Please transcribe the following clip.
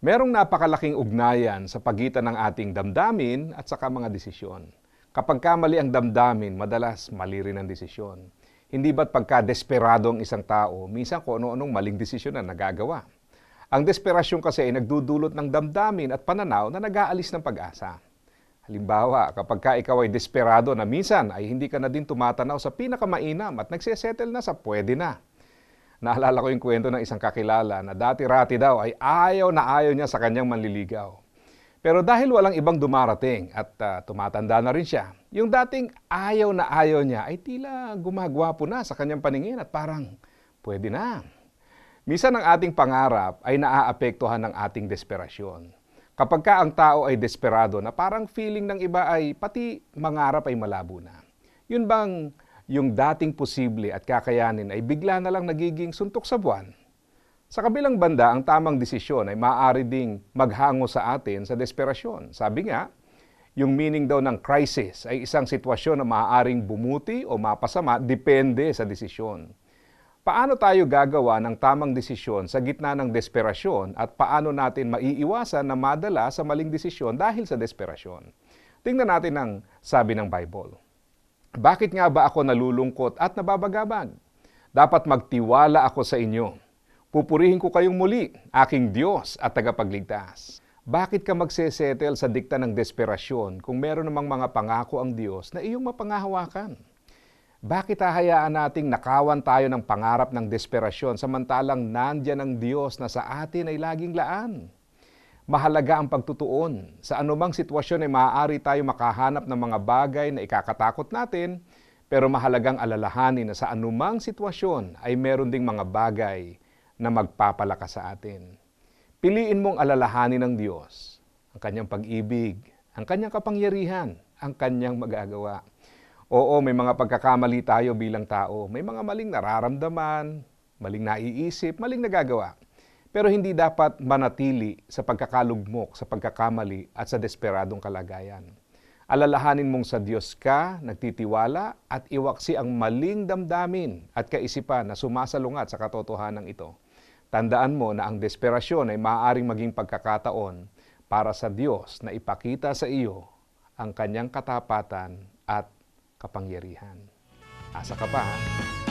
Merong napakalaking ugnayan sa pagitan ng ating damdamin at saka mga desisyon. Kapag kamali ang damdamin, madalas mali rin ang desisyon. Hindi ba't pagka desperado ang isang tao, minsan kung ano-anong maling desisyon na nagagawa. Ang desperasyon kasi ay nagdudulot ng damdamin at pananaw na nag-aalis ng pag-asa. Halimbawa, kapag ka ikaw ay desperado na minsan ay hindi ka na din tumatanaw sa pinakamainam at nagsesettle na sa pwede na. Naalala ko yung kwento ng isang kakilala na dati-rati daw ay ayaw na ayaw niya sa kanyang manliligaw. Pero dahil walang ibang dumarating at ah, tumatanda na rin siya, yung dating ayaw na ayaw niya ay tila gumagwapo na sa kanyang paningin at parang pwede na. Minsan ang ating pangarap ay naaapektuhan ng ating desperasyon. Kapag ka ang tao ay desperado na parang feeling ng iba ay pati mangarap ay malabo na. Yun bang yung dating posible at kakayanin ay bigla na lang nagiging suntok sa buwan? Sa kabilang banda, ang tamang desisyon ay maaari ding maghango sa atin sa desperasyon. Sabi nga, yung meaning daw ng crisis ay isang sitwasyon na maaaring bumuti o mapasama depende sa desisyon. Paano tayo gagawa ng tamang desisyon sa gitna ng desperasyon at paano natin maiiwasan na madala sa maling desisyon dahil sa desperasyon? Tingnan natin ang sabi ng Bible. Bakit nga ba ako nalulungkot at nababagabag? Dapat magtiwala ako sa inyo. Pupurihin ko kayong muli, aking Diyos at tagapagligtas. Bakit ka magsesettle sa dikta ng desperasyon kung meron namang mga pangako ang Diyos na iyong mapangahawakan? Bakit hahayaan nating nakawan tayo ng pangarap ng desperasyon samantalang nandyan ang Diyos na sa atin ay laging laan? Mahalaga ang pagtutuon. Sa anumang sitwasyon ay maaari tayo makahanap ng mga bagay na ikakatakot natin, pero mahalagang alalahanin na sa anumang sitwasyon ay meron ding mga bagay na magpapalakas sa atin. Piliin mong alalahanin ng Diyos, ang kanyang pag-ibig, ang kanyang kapangyarihan, ang kanyang magagawa. Oo, may mga pagkakamali tayo bilang tao. May mga maling nararamdaman, maling naiisip, maling nagagawa. Pero hindi dapat manatili sa pagkakalugmok, sa pagkakamali at sa desperadong kalagayan. Alalahanin mong sa Diyos ka, nagtitiwala at iwaksi ang maling damdamin at kaisipan na sumasalungat sa katotohanan ito. Tandaan mo na ang desperasyon ay maaaring maging pagkakataon para sa Diyos na ipakita sa iyo ang kanyang katapatan at kapangyarihan. Asa ka pa ha?